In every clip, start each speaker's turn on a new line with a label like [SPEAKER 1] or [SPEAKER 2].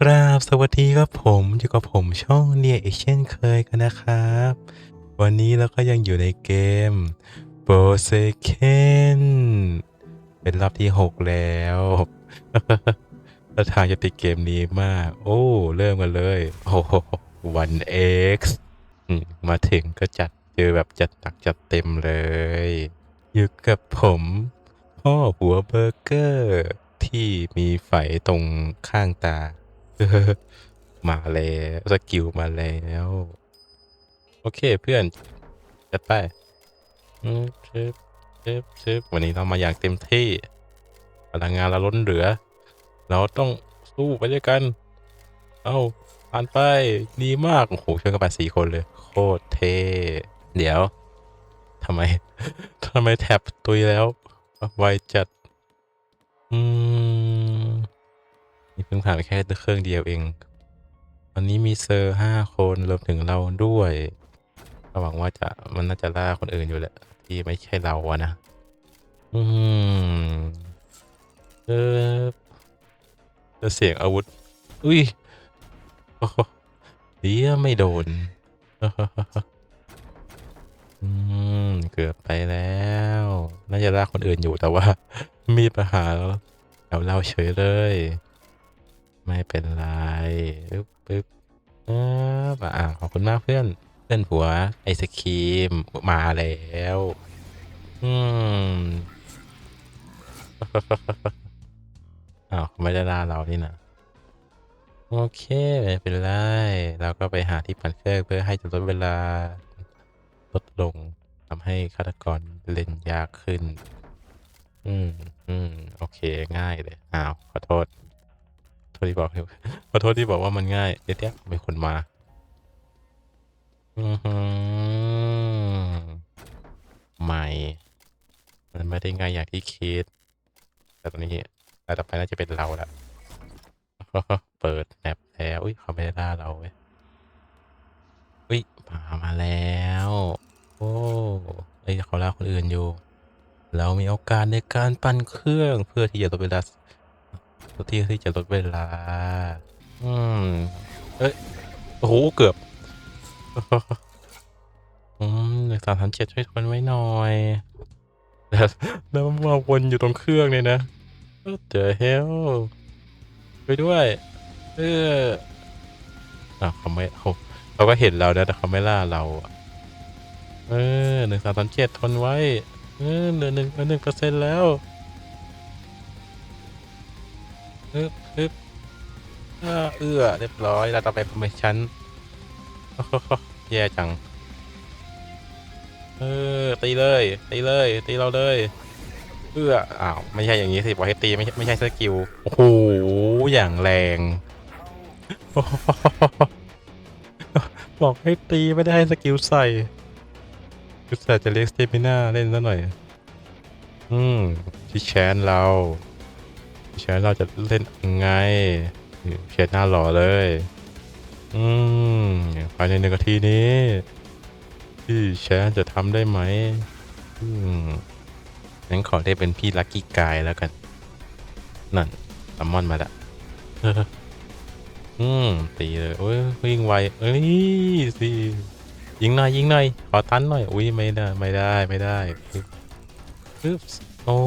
[SPEAKER 1] กราบสวัสดีครับผมอยู่กับผมช่องเนี่ยอีกเช่นเคยกันนะครับ วันนี้เราก็ยังอยู่ในเกม b o s e k e n เป็นรอบที่ 6 แล้วแล้วทางจะติดเกมนี้มาก โอ้ เริ่มกันเลยโอ้วัน X อืมมาถึงก็จัดเจอแบบจัดหนักจัดเต็มเลย อยู่กับผมพ่อหัวเบอร์เกอร์ที่มีไฝตรงข้างตา มาแล้วสกิลมาแล้ว โอเคเพื่อน จัดไปอืมชึบชึบชึบวันนี้เรามาอย่างเต็มที่ พลังงานเราล้นเหลือ เราต้องสู้ไปด้วยกัน เอาผ่านไปดีมาก โอ้โหช่วยกันไปสี่คนเลย โคตรเท่เดี๋ยวทำไมทำไมแท็บตุยแล้วไวจัด อืม นี่เพิ่งผ่านไปแค่เครื่องเดียวเองวันนี้มีเซอร์ห้าคนรวมถึงเราด้วยก็หวังว่าจะมันน่าจะล่าคนอื่นอยู่แหละ ที่ไม่ใช่เราอะนะ อืมเออจะเสียงอาวุธ อุ้ยเดียวไม่โดนอืมเกือบไปแล้ว น่าจะล่าคนอื่นอยู่แต่ว่า มีปัญหาแล้วเราเฉยเลย ไม่เป็นไรปึ๊บปึ๊บเอออ่าขอบคุณมากเพื่อน เพื่อนผัวไอศครีมมาแล้ว อืมอ้าวไม่ได้ล่าเรานี่นะโอเคไม่เป็นไรเราก็ไปหาที่ปั่นเครื่องเพื่อให้จะลดเวลาลดลงทำให้ฆาตกรเล่นยากขึ้น อืมอืมโอเคง่ายเลย อ้าว ขอโทษ โทษที่บอกขอโทษที่บอกว่ามันง่ายเดี๋ยวมีคนมาอือใหม่ มันไม่ได้ง่ายอย่างที่คิด แต่ตอนนี้แต่ต่อไปน่าจะเป็นเราละเปิดแมปแล้วอุ้ยเขาไม่ได้ล่าเราเว้ยอุ้ยมามาแล้ว โอ้เอ้ยเขาล่าคนอื่นอยู่ เรามีโอกาสในการปั่นเครื่องเพื่อที่จะลดเวลา เพื่อที่ที่จะลดเวลา อืม เอ้ย โอ้โห เกือบ อืมหนึ่งสามสามเจ็ดช่วยทนไว้หน่อยแล้วแล้วมาวนอยู่ตรงเครื่องเลยนะเจอเฮลไปด้วย เอออะเขาไม่เขาเขาก็เห็นเรานะแต่เขาไม่ล่าเราอะเออหนึ่งสามสามเจ็ดทนไว้ เออเหลือหนึ่งเหลือหนึ่งเปอร์เซ็นต์แล้วึบอึบอ่าเอื้อเรียบร้อยเราต่อไปผมไปชั้นแย่จัง เออ ตีเลย ตีเลย ตีเราเลยเพื่ออ้าว ไม่ใช่อย่างนี้สิบอกให้ตีไม่ใช่ไม่ใช่สกิล โอ้โห อย่างแรง บอกให้ตีไม่ได้ให้สกิลใส่กุศลจะเล็กสเตมิน่าเล่นซะหน่อย อืมที่แชนเรา ที่แชนเราจะเล่นยังไงเชียร์หน้าหล่อเลย อืมภายในหนึ่งนาทีนี้พี่แชนจะทำได้ไหมอืมงั้นขอได้เป็นพี่ลักกี้กายแล้วกัน นั่นซัมมอนมาละอืมตีเลยโอ้ยวิ่งไวเอ้ยสิยิงหน่อยยิงหน่อยขอตันหน่อยอุ้ยไม่ได้ไม่ได้ไม่ได้ปึ๊บปึ๊บโอ้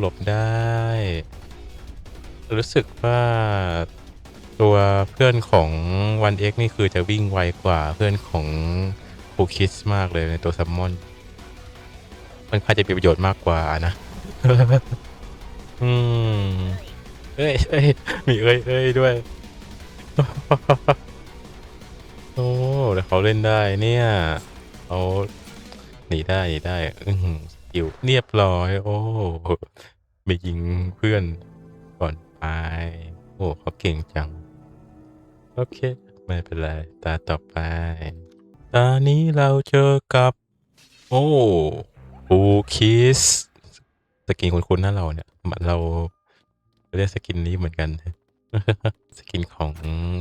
[SPEAKER 1] หลบได้ รู้สึกว่าตัวเพื่อนของวันเอ็กนี่คือจะวิ่งไวกว่าเพื่อนของโคคิสมากเลยในตัวซัมมอนมันค่าจะมีประโยชน์มากกว่านะ อืม เอ้ยเอ้ยมีเอ้ยเอ้ยด้วย โอ้แล้วเขาเล่นได้เนี่ยเขาหนีได้หนีได้ อือหือสกิลเรียบร้อย โอ้ไปยิงเพื่อน ไป โอ้เขาเก่งจัง โอเค ไม่เป็นไร ตาต่อไป ตานี้เราเจอกับ โอ้ปูคิส สกินคุ้นๆนะเราเนี่ยมันเราเรียกสกินนี้เหมือนกัน สกินของ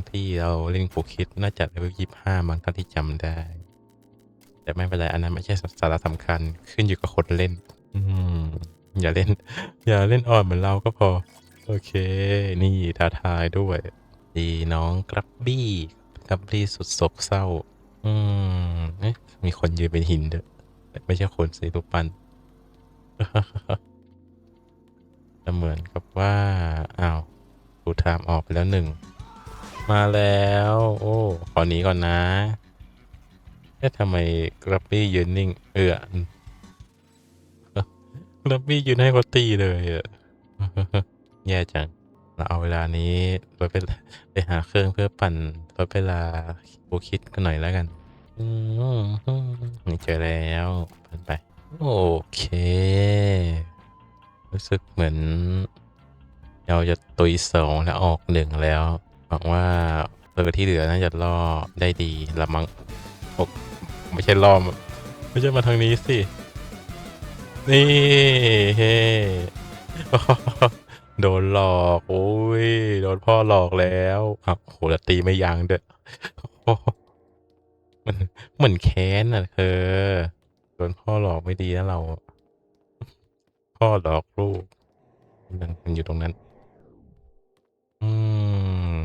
[SPEAKER 1] ที่เราเล่นปูคิสน่าจะเลเวลยี่ห้าบางท่านที่จำได้ แต่ไม่เป็นไร อันนั้นไม่ใช่สาระสำคัญขึ้นอยู่กับคนเล่น อืมอย่าเล่น อย่าเล่นอ่อนเหมือนเราก็พอ โอเค นี่ท้าทายด้วย ดีน้องกรับบี้กรับบี้สุดโศกเศร้า อืมเอ๊ะมีคนยืนเป็นหินด้วยไม่ใช่คนสิรูปปั้นจะเหมือนกับว่าอ้าวดูไทม์ออกไปแล้วหนึ่ง มาแล้ว โอ้ขอหนีก่อนนะเอ๊ะทำไมกรับบี้ยืนนิ่ง เออกรับบี้ยืนให้เขาตีเลยอะ แย่จังเราเอาเวลานี้ไปไปไปหาเครื่องเพื่อปั่นลดเวลาบูคิดกันหน่อยแล้วกันอืมนี่เจอแล้วปั่นไป โอเค รู้สึกเหมือน เราจะตุยสองแล้วออกหนึ่งแล้วหวังว่าเออที่เหลือน่าจะล่อได้ดีละมั้งโอ้ไม่ใช่ล่อมไม่ใช่มาทางนี้สิ นี่เฮ้ โดนหลอก โอ้ย โดนพ่อหลอกแล้วอะโหแล้วตีไม่ยั้งด้วยโอ้โหมันเหมือนแค้นอะเธอโดนพ่อหลอกไม่ดีนะเรา พ่อหลอกลูกมันมันอยู่ตรงนั้น อืม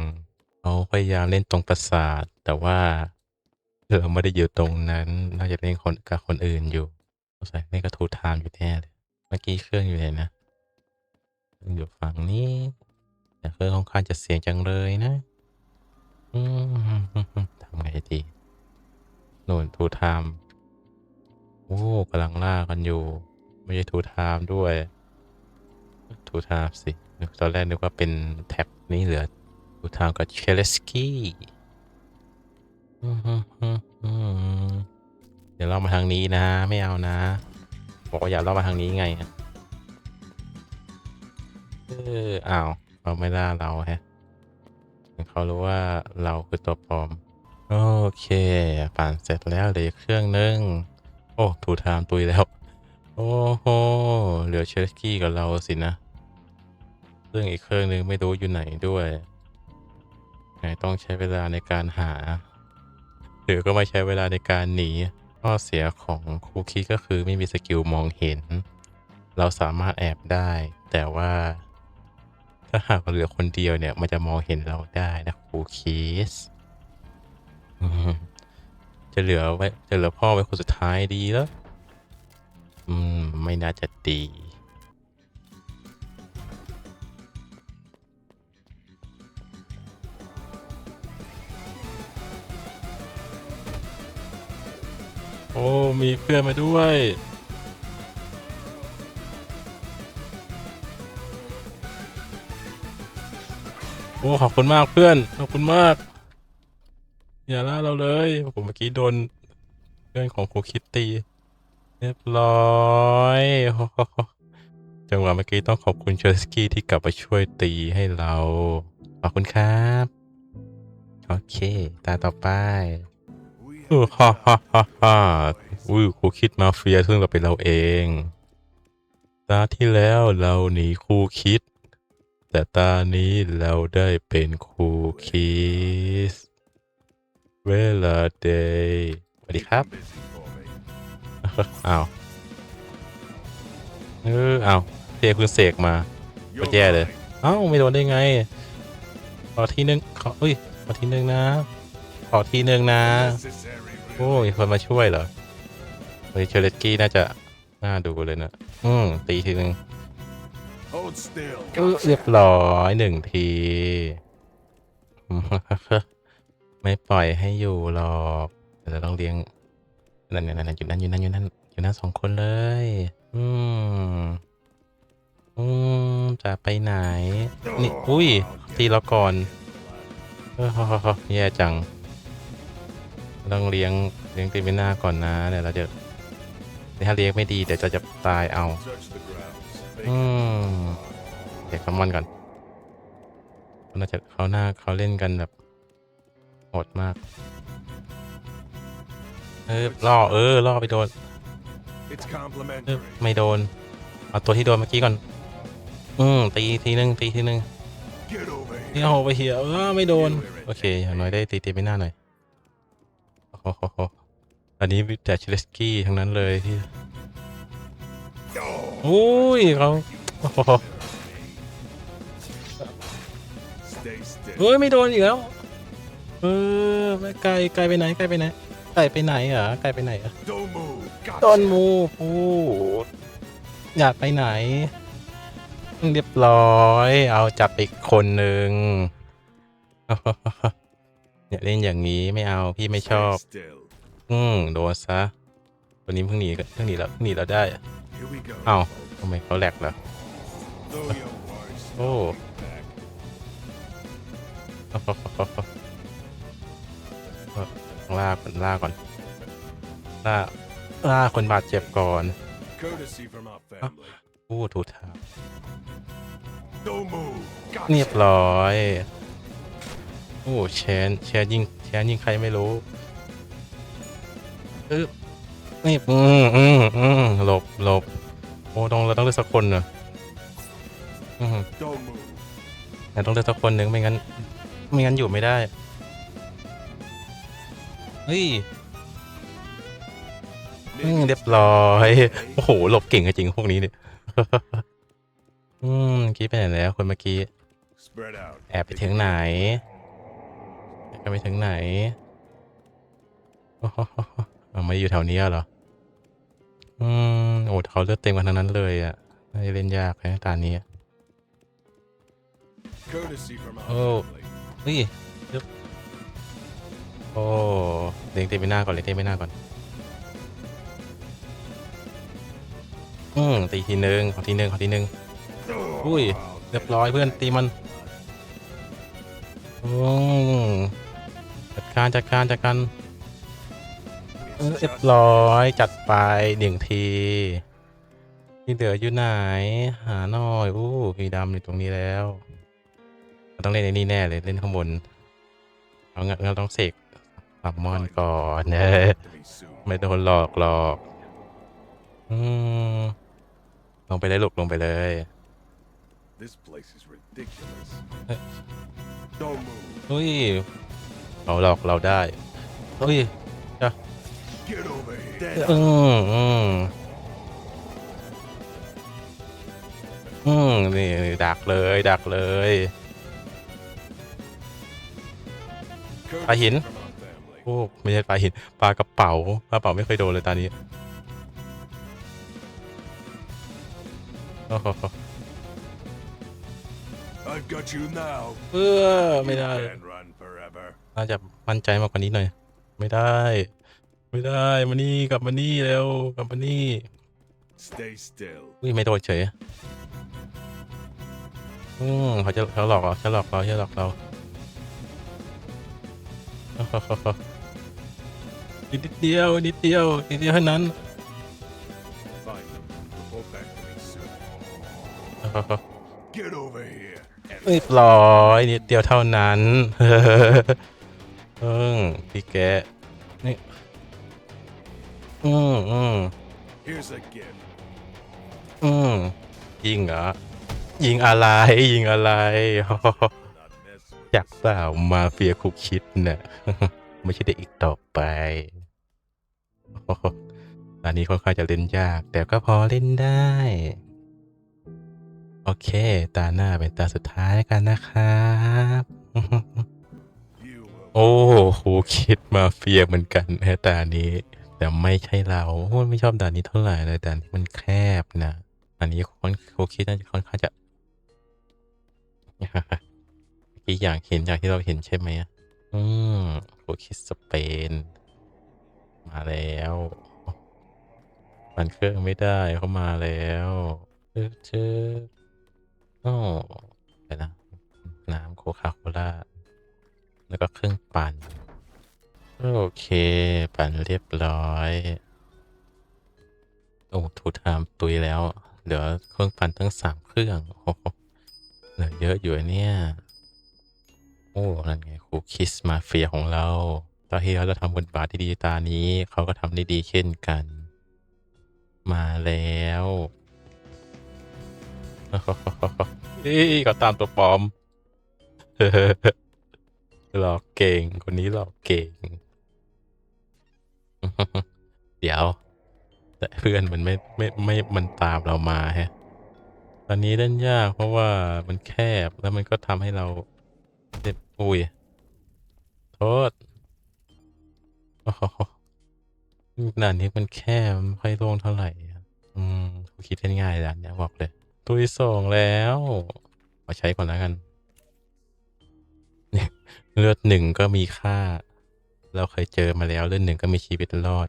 [SPEAKER 1] เขาพยายามเล่นตรงประสาท แต่ว่าเราไม่ได้อยู่ตรงนั้นน่าจะเล่นคนกับคนอื่นอยู่สงสัยเล่กับทูไทม์อยู่แน่เลยเมื่อกี้เครื่องอยู่ไหนนะ อยู่ฝั่งนี้แต่เครื่องค่อนข้างจะเสียงจังเลยนะ อืมทำไงดีโน่นทูไทม์โอ้กำลังล่ากันอยู่ ไม่ใช่ทูไทม์ด้วยทูไทม์สิตอนแรกนึกว่าเป็นแท็บนี้เหลือทูไทม์กับเชลสกี้เดี๋ยวเรามาทางนี้นะ ไม่เอานะ บอกว่าอย่าเรามาทางนี้ไงอะ เอออ้าวเขาไม่ล่าเราแฮะเขารู้ว่าเราคือตัวปลอม โอเคผ่านเสร็จแล้วเหลืออกเครื่องนึง โอ้ทูไทม์ตุยแล้ว โอ้โหเหลือเชลกี้กับเราสินะ ซึ่งอีกเครื่องนึงไม่รู้อยู่ไหนด้วยไงต้องใช้เวลาในการหา หรือก็ไม่ใช้เวลาในการหนีข้อเสียของคูคิก็คือไม่มีสกิลมองเห็น เราสามารถแอบได้ แต่ว่า ถ้าหากเหลือคนเดียวเนี่ย มันจะมองเห็นเราได้นะครูคิสจะเหลือไว้จะเหลือพ่อไว้คนสุดท้ายดีแล้วอืม ไม่น่าจะดีโอ้ มีเพื่อนมาด้วย อ้ขอบคุณมากเพื่อน ขอบคุณมาก อย่าล่าเราเลยผมเมื่อกี้โดนเพื่อนของครูคิตตีเรียบร้อยจังหวะเมื่อกี้ต้องขอบคุณเชอร์สกี้ที่กลับมาช่วยตีให้เรา ขอบคุณครับ โอเค ตาต่อไปอู้ฮ่าฮ่าฮ่าฮ่าอุ้ยครูคิดมาเฟียซึ่งเราเป็นเราเอง ตาที่แล้วเราหนีครูคิด แต่ตานี้เราได้เป็นครูคิสเวลาเดย์สวัสดีครับอ้าวเอออ้าวเทคุณเสกมาก็แย่เลยเอ้าไม่โดนได้ไง ขอทีนึงขอเอ้ยขอทีนึงนะ ขอทีนึงนะ โอ้ยคนมาช่วยเหรอเฮ้ยเชลเลสกี้น่าจะน่าดูเลยนะ อืมตีทีนึง
[SPEAKER 2] Hold still.
[SPEAKER 1] เออเรียบร้อยหนึ่งที ไม่ปล่อยให้อยู่หรอกแต่เราต้องเลี้ยงนั่นนั่นนั่นอยู่นั่นอยู่นั่นอยู่นั่นอยู่นั่นสองคนเลย อืมอืมจะไปไหน นี่ อุ้ย ตีเราก่อนเออแย่จัง ต้องเลี้ยงเลี้ยงตีมิน่าก่อนนะเดี๋ยวเราจะถ้าเลี้ยงไม่ดีเดี๋ยวจะจะตายเอา
[SPEAKER 2] Touch the ground.
[SPEAKER 1] อืมเด็กคำมอนก่อนเขาน่าจะเขาหน้าเขาเล่นกันแบบโหดมาก เออล่อเออล่อไปโดน
[SPEAKER 2] It's
[SPEAKER 1] เออ
[SPEAKER 2] complimentary.
[SPEAKER 1] ไม่โดน เอาตัวที่โดนเมื่อกี้ก่อน อืมตีทีนึงตีทีนึง
[SPEAKER 2] Get over
[SPEAKER 1] นี่
[SPEAKER 2] here.
[SPEAKER 1] เอาไปเหียเออไม่โดน โอเคอย่างน้อยได้ตีตีไปหน้าหน่อยโอ้โหอันนี้มีแต่ชิเลสกี้ทั้งนั้นเลยที่
[SPEAKER 2] Oh,
[SPEAKER 1] อุ้ยเขาโอ้โห
[SPEAKER 2] stay still. still.
[SPEAKER 1] เฮ้ยไม่โดนอีกแล้ว เออไม่ไกลไกลไปไหนไกลไปไหนไกลไปไหนเหรอไกลไปไหนเหรอ
[SPEAKER 2] Don't move. Gotcha.
[SPEAKER 1] ต้นมูพูอยากไปไหน เรียบร้อย เอาจับอีกคนหนึ่งอย่าเล่นอย่างนี้ไม่เอาพี่ไม่ชอบ
[SPEAKER 2] Stay still.
[SPEAKER 1] อืมโดนซะตัวนี้เพิ่งหนีเพิ่งหนีแล้วเพิ่งหนีเราได้
[SPEAKER 2] Here we go.
[SPEAKER 1] เอ้าทำไมเขาแหลกเหรอ
[SPEAKER 2] Though your worst.
[SPEAKER 1] Oh.
[SPEAKER 2] Back.
[SPEAKER 1] ล่าก่อนล่าก่อนล่าล่าคนบาดเจ็บก่อน
[SPEAKER 2] Courtesy from our family.
[SPEAKER 1] อู้ถูกทาง
[SPEAKER 2] Don't move.
[SPEAKER 1] เรียบ
[SPEAKER 2] Gotcha.
[SPEAKER 1] ร้อย โอ้แชนแชนยิงแชนยิงใครไม่รู้อึ๊บ นี่อืมอืมอืมหลบหลบโอ้ต้องเราต้องเลือกสักคนเนอะอืม
[SPEAKER 2] Don't move.
[SPEAKER 1] เราต้องเลือกสักคนหนึ่งไม่งั้น ไม่งั้นอยู่ไม่ได้ เฮ้ยอืมเรียบร้อย โอ้โห หลบเก่งจริงๆพวกนี้เนี่ย อืมเมื่อกี้ไปไหนแล้ว คนเมื่อกี้
[SPEAKER 2] Spread out.
[SPEAKER 1] แอบไปถึงไหนแอบไปถึงไหนโอ้โหเอามาอยู่แถวนี้เหรอ อืมโอ้เขาเลือดเต็มกันทั้งนั้นเลยอะน่าจะเล่นยากนะตานี้
[SPEAKER 2] Courtesy from our
[SPEAKER 1] Oh.
[SPEAKER 2] family.
[SPEAKER 1] เฮ้ยยึบโอ้เล็งเต็มไปหน้าก่อนเล็งเต็มไปหน้าก่อนอืมตีทีนึงขอทีนึงขอทีนึง
[SPEAKER 2] Oh,
[SPEAKER 1] Ui,
[SPEAKER 2] wow,
[SPEAKER 1] เรียบร้อยเพื่อนตีมันอืมจัดการจัดการจัดการ เออ
[SPEAKER 2] It's
[SPEAKER 1] เรียบ
[SPEAKER 2] just
[SPEAKER 1] ร้อยจัดไปหนึ่งทีที่เหลืออยู่ไหน หาหน่อยอู้มีดำอยู่ตรงนี้แล้วเราต้องเล่นในนี่แน่เลยเล่นข้างบนเอางั้นเราต้องเสกซัมมอนก่อนเน
[SPEAKER 2] to me soon.
[SPEAKER 1] ไม่โดนหลอกหรอกอืมลงไปเลยลูกลงไปเลย
[SPEAKER 2] This place is ridiculous.
[SPEAKER 1] Eh.
[SPEAKER 2] Don't move.
[SPEAKER 1] เฮ้ยเขาหลอกเราได้เฮ้ย อืมอืมอืมนี่ดักเลย ดักเลย
[SPEAKER 2] Courtesy
[SPEAKER 1] Phải hiển.
[SPEAKER 2] from our family.
[SPEAKER 1] โอ้ไม่ใช่ปลาหินปลากระเป๋าปลากระเป๋าไม่เคยโดนเลยตอนนี้โอ้โห
[SPEAKER 2] I've got you now.
[SPEAKER 1] เพื่อไม่
[SPEAKER 2] You
[SPEAKER 1] ได้
[SPEAKER 2] can't run forever.
[SPEAKER 1] น่าจะมั่นใจมากกว่านี้หน่อย ไม่ได้ ไม่ได้มานี่กลับมานี่เร็วกลับมานี่
[SPEAKER 2] Stay still.
[SPEAKER 1] อุ้ยไม่โดนเฉยอืมเขาจะเขาหลอกเราเขาหลอกเราเขาหลอกเรา นิดเดียวนิดเดียวนิดเดียวเท่านั้น
[SPEAKER 2] Find them. Report back to me soon. Get over here. and
[SPEAKER 1] เรียบร้อยนิดเดียวเท่านั้นเออพี่แกะนี่ อืมอืม
[SPEAKER 2] Here's a gift.
[SPEAKER 1] อืมยิงเหรอยิงอะไร ยิงอะไร
[SPEAKER 2] Not mess with
[SPEAKER 1] อยากเปล่ามาเฟียคุกคิดน่ะไม่ใช่เด็กอีกต่อไปอันนี้ค่อนข้างจะเล่นยาก แต่ก็พอเล่นได้ โอเค ตาหน้าเป็นตาสุดท้ายกันนะครับ
[SPEAKER 2] you. will
[SPEAKER 1] โอ้ครูคิดมาเฟียเหมือนกันแค่ตานี้ แต่ไม่ใช่เราโอ้ไม่ชอบด่านนี้เท่าไหร่เลยด่านนี้มันแคบนะ อันนี้ค่อนครูคิดน่าจะค่อนข้างจะอีกอย่างเห็นอย่างที่เราเห็นใช่ไหมอะอืมครูคิดสเปน มาแล้วมันเครื่องไม่ได้เขามาแล้วเจอเจอโอ้ไปนะ น้ำโคคาโคล่าแล้วก็เครื่องปั่น โอเค ปั่นเรียบร้อย โอ้ทูไทม์ตุยแล้วเหลือเครื่องปั่นทั้งสามเครื่องโอ้โหเหลือเยอะอยู่เนี่ย โอ้ นั่นไงครูคิสมาเฟียของเราตอนที่เราทำบทบาทที่ดีตานี้ เขาก็ทำได้ดีเช่นกัน มาแล้วเฮ้ยก็ตามตัวปลอมหลอกเก่ง คนนี้หลอกเก่ง เดี๋ยว แต่เพื่อนมันไม่ไม่ไม่มันตามเรามาแฮะ ตอนนี้เล่นยากเพราะว่ามันแคบแล้วมันก็ทำให้เราสิบอุ้ย โทษโอ้โหด่านนี้มันแค่ไม่ค่อยโล่งเท่าไหร่ อืมกูคิดง่ายๆด่านเนี้ยบอกเลย ตุยสองแล้วขอใช้ก่อนแล้วกันเนี่ยเลือดหนึ่งก็มีค่า เราเคยเจอมาแล้วเลือดหนึ่งก็มีชีวิตรอด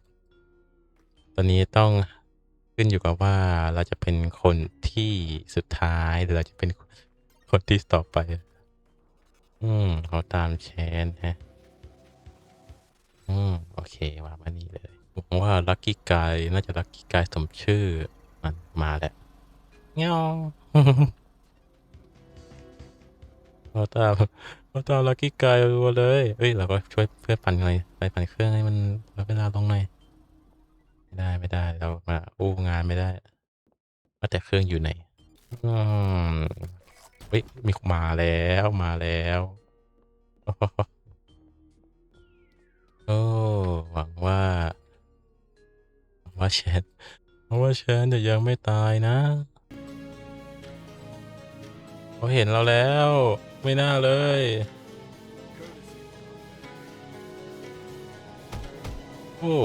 [SPEAKER 1] ตอนนี้ต้องขึ้นอยู่กับว่าเราจะเป็นคนที่สุดท้ายหรือเราจะเป็นคนที่ต่อไป อืมเขาตามแชนฮะ อืมโอเคว่ามานี่เลยผมว่าลัคกี้กายน่าจะลัคกี้กายสมชื่อมันมาแล้วเงี้ยเราตาม เราตามลัคกี้กายรัวเลยเอ้ยเราก็ช่วยเพื่อนปั่นหน่อยไปปั่นเครื่องให้มันล้วเวลาลงหน่อยไม่ได้ไม่ได้เรามาอู้งานไม่ได้ว่าแต่เครื่องอยู่ไหนอืมเฮ้ยมีมาแล้วมาแล้วโอ้หวังว่าหวังว่าแชนหวังว่าแชนจะยังไม่ตายนะเขาเห็นเราแล้ว ไม่น่าเลย โอ้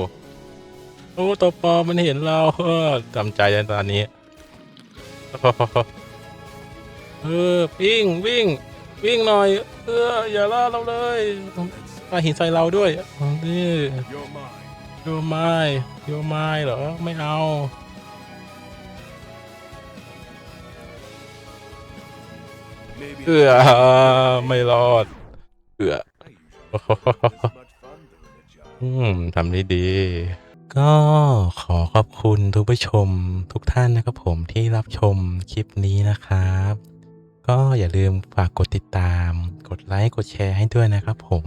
[SPEAKER 1] โอ้ตัวปอมันเห็นเราเออจำใจในตอนนี้เออวิ่งวิ่ง วิ่งหน่อย เอออย่าล่าเราเลยปาหินใส่เราด้วยนี่
[SPEAKER 2] You're mine.
[SPEAKER 1] โยไม้โยไม้เหรอ ไม่เอา เอือไม่รอดเอือ
[SPEAKER 2] I usually have as much fun doing a job.
[SPEAKER 1] อืมทำได้ดี ก็ขอขอบคุณทุกผู้ชมทุกท่านนะครับผมที่รับชมคลิปนี้นะครับ ก็อย่าลืมฝากกดติดตาม กดไลค์ กดแชร์ให้ด้วยนะครับผม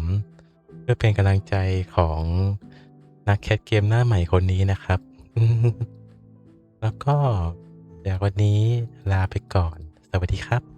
[SPEAKER 1] เพื่อเป็นกำลังใจของนักแคสเกมหน้าใหม่คนนี้นะครับ แล้วก็จากวันนี้ลาไปก่อน สวัสดีครับ